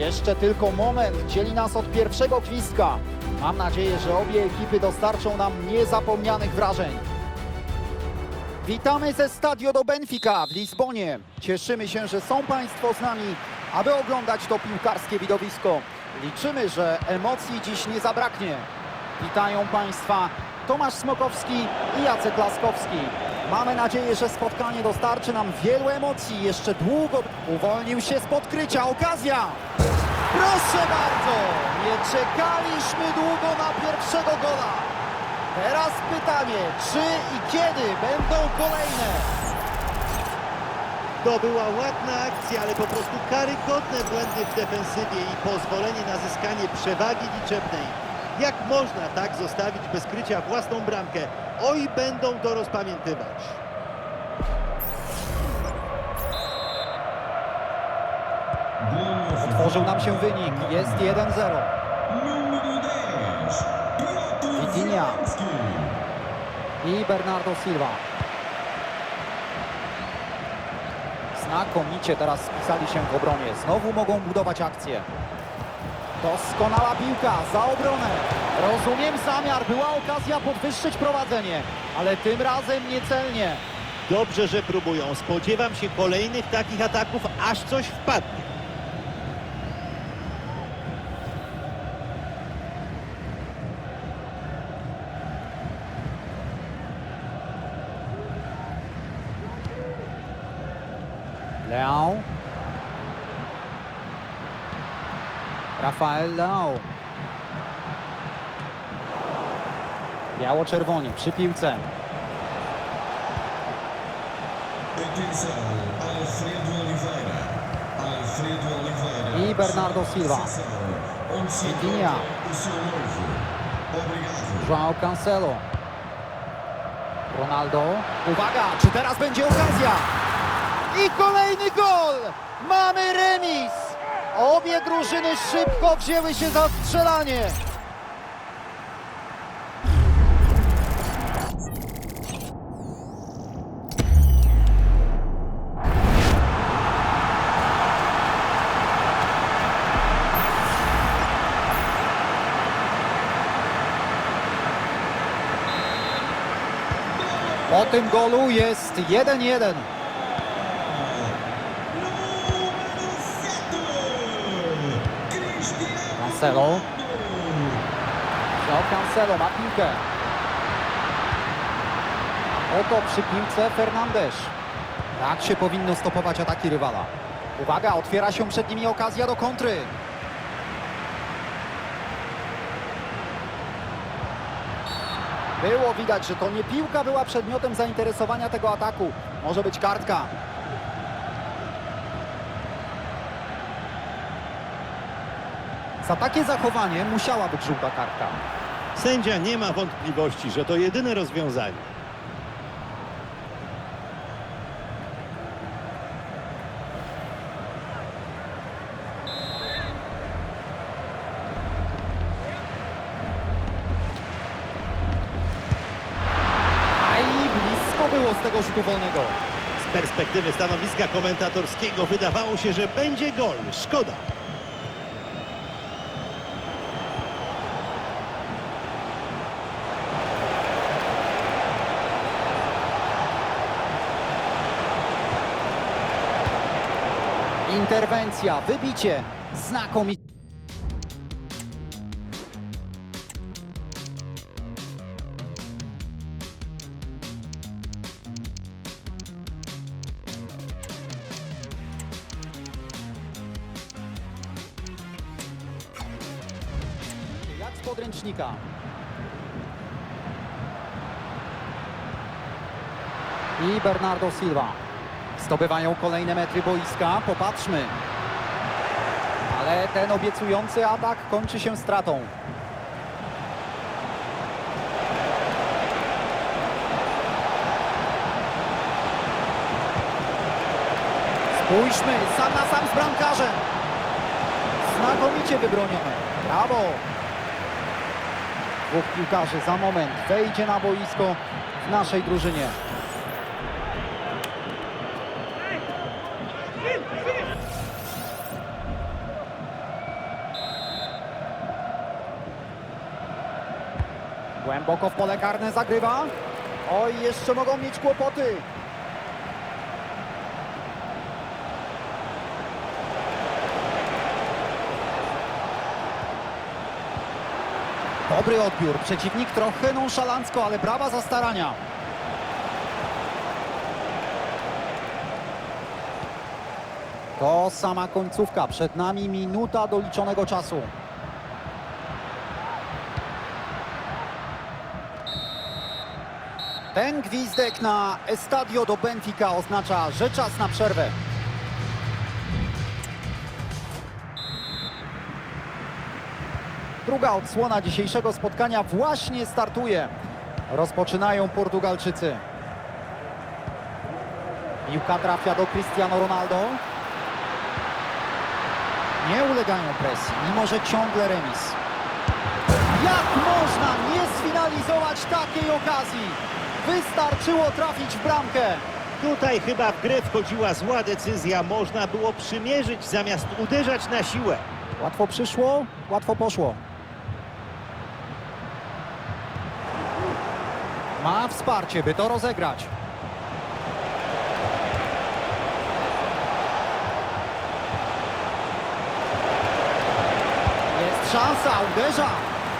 Jeszcze tylko moment, dzieli nas od pierwszego gwizdka. Mam nadzieję, że obie ekipy dostarczą nam niezapomnianych wrażeń. Witamy ze Stadio do Benfica w Lizbonie. Cieszymy się, że są Państwo z nami, aby oglądać to piłkarskie widowisko. Liczymy, że emocji dziś nie zabraknie. Witają Państwa Tomasz Smokowski i Jacek Laskowski. Mamy nadzieję, że spotkanie dostarczy nam wielu emocji. Jeszcze długo uwolnił się z podkrycia. Okazja! Proszę bardzo! Nie czekaliśmy długo na pierwszego gola. Teraz pytanie, czy i kiedy będą kolejne? To była ładna akcja, ale po prostu karygodne błędy w defensywie i pozwolenie na zyskanie przewagi liczebnej. Jak można tak zostawić bez krycia własną bramkę? Oj, będą to rozpamiętywać. Otworzył nam się wynik. Jest 1-0. Vitinha i Bernardo Silva. Znakomicie teraz spisali się w obronie. Znowu mogą budować akcję. Doskonała piłka za obronę. Rozumiem zamiar. Była okazja podwyższyć prowadzenie, ale tym razem niecelnie. Dobrze, że próbują. Spodziewam się kolejnych takich ataków, aż coś wpadnie. Leão. Rafael Leão. Biało-czerwoni przy piłce. I Bernardo Silva. Vitinha. João Cancelo. Ronaldo. Uwaga, czy teraz będzie okazja? I kolejny gol! Mamy remis! Obie drużyny szybko wzięły się za strzelanie. Po tym golu jest 1-1. Cancelo. João Cancelo ma piłkę. Oto przy piłce Fernandes. Tak się powinno stopować ataki rywala. Uwaga, otwiera się przed nimi okazja do kontry. Było widać, że to nie piłka była przedmiotem zainteresowania tego ataku. Może być kartka. Za takie zachowanie musiała być żółta kartka. Sędzia nie ma wątpliwości, że to jedyne rozwiązanie. A i blisko było z tego rzutu wolnego. Z perspektywy stanowiska komentatorskiego wydawało się, że będzie gol. Szkoda. Interwencja, wybicie, znakomicie. Jak z podręcznika. I Bernardo Silva. Zdobywają kolejne metry boiska. Popatrzmy. Ale ten obiecujący atak kończy się stratą. Spójrzmy, sam na sam z bramkarzem. Znakomicie wybronione. Brawo. Dwóch piłkarzy za moment wejdzie na boisko w naszej drużynie. Głęboko w pole karne zagrywa. Oj, jeszcze mogą mieć kłopoty. Dobry odbiór. Przeciwnik trochę nonszalancko, ale brawa za starania. To sama końcówka. Przed nami minuta doliczonego czasu. Ten gwizdek na Estadio do Benfica oznacza, że czas na przerwę. Druga odsłona dzisiejszego spotkania właśnie startuje. Rozpoczynają Portugalczycy. Piłka trafia do Cristiano Ronaldo. Nie ulegają presji, mimo że ciągle remis. Jak można nie sfinalizować takiej okazji? Wystarczyło trafić w bramkę. Tutaj chyba w grę wchodziła zła decyzja. Można było przymierzyć zamiast uderzać na siłę. Łatwo przyszło, łatwo poszło. Ma wsparcie, by to rozegrać. Jest szansa, uderza.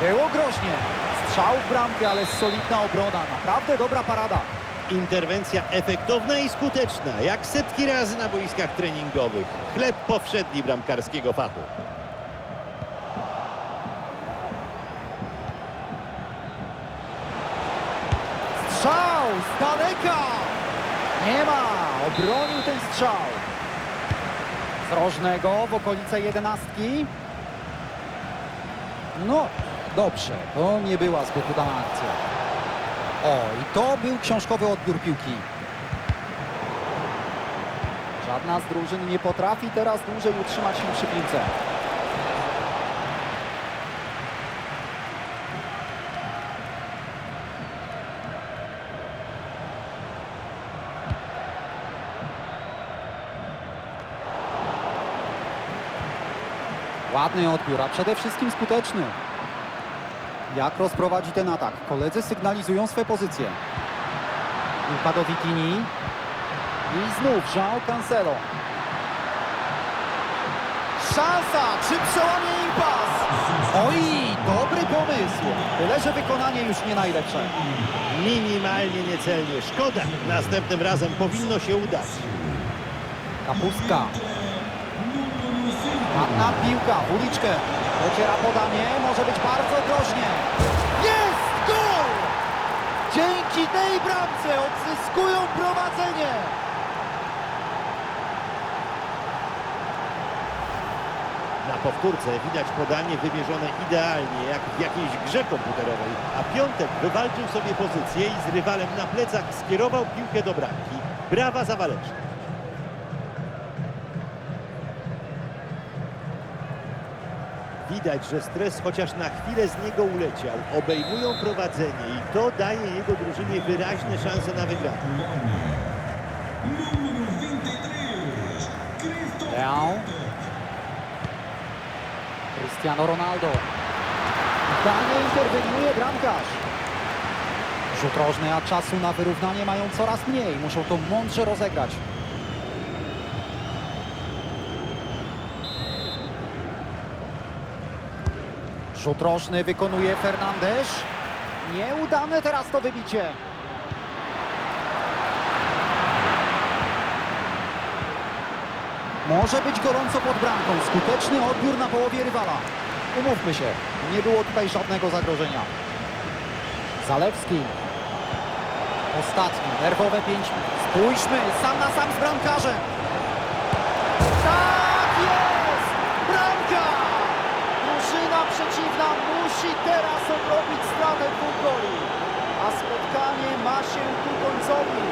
Było groźnie. Strzał w bramkę, ale solidna obrona. Naprawdę dobra parada. Interwencja efektowna i skuteczna, jak setki razy na boiskach treningowych. Chleb powszedni bramkarskiego fachu. Strzał z daleka! Nie ma! Obronił ten strzał. Z rożnego w okolice jedenastki. No, dobrze. To nie była zbyt udana akcja. O, i to był książkowy odbiór piłki. Żadna z drużyn nie potrafi teraz dłużej utrzymać się przy piłce. Ładny odbiór, a przede wszystkim skuteczny. Jak rozprowadzi ten atak? Koledzy sygnalizują swe pozycje. Piłka do Witini. I znów João Cancelo. Szansa! Czy przełamie impas? Oj, dobry pomysł. Tyle, że wykonanie już nie najlepsze. Minimalnie niecelnie. Szkoda. Następnym razem powinno się udać. Kapustka. Ładna piłka w uliczkę. Dociera podanie, może być bardzo groźnie. Jest gol! Dzięki tej bramce odzyskują prowadzenie. Na powtórce widać podanie wymierzone idealnie, jak w jakiejś grze komputerowej. A Piątek wywalczył sobie pozycję i z rywalem na plecach skierował piłkę do bramki. Brawa za Waleczny. Widać, że stres chociaż na chwilę z niego uleciał. Obejmują prowadzenie i to daje jego drużynie wyraźne szanse na wygraną. Número 23. Cristo. Leão. Cristiano Ronaldo. Zdalnie interweniuje bramkarz. Rzut rożny, a czasu na wyrównanie mają coraz mniej. Muszą to mądrze rozegrać. Rzut rożny wykonuje Fernandes. Nieudane teraz to wybicie. Może być gorąco pod bramką. Skuteczny odbiór na połowie rywala. Umówmy się, nie było tutaj żadnego zagrożenia. Zalewski. Ostatni, nerwowe pięć. Spójrzmy, sam na sam z bramkarzem. Tak teraz odrobić stratę dwóch goli. A spotkanie ma się ku końcowi.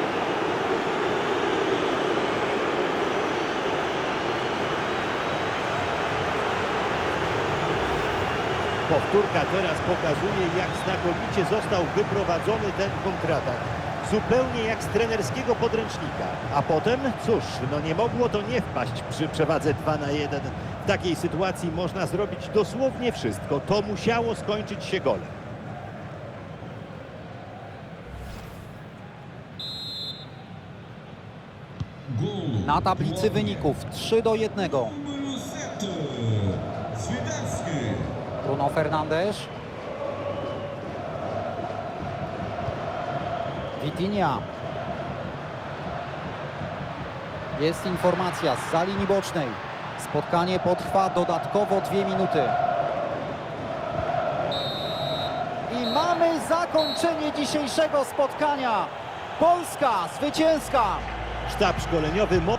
Powtórka teraz pokazuje, jak znakomicie został wyprowadzony ten kontratak zupełnie jak z trenerskiego podręcznika. A potem, cóż, no nie mogło to nie wpaść przy przewadze 2 na 1. W takiej sytuacji można zrobić dosłownie wszystko. To musiało skończyć się golem. Na tablicy wyników 3 do 1. Bruno Fernandes Vitinha. Jest informacja z linii bocznej. Spotkanie potrwa dodatkowo dwie minuty. I mamy zakończenie dzisiejszego spotkania. Polska zwycięska. Sztab szkoleniowy Mo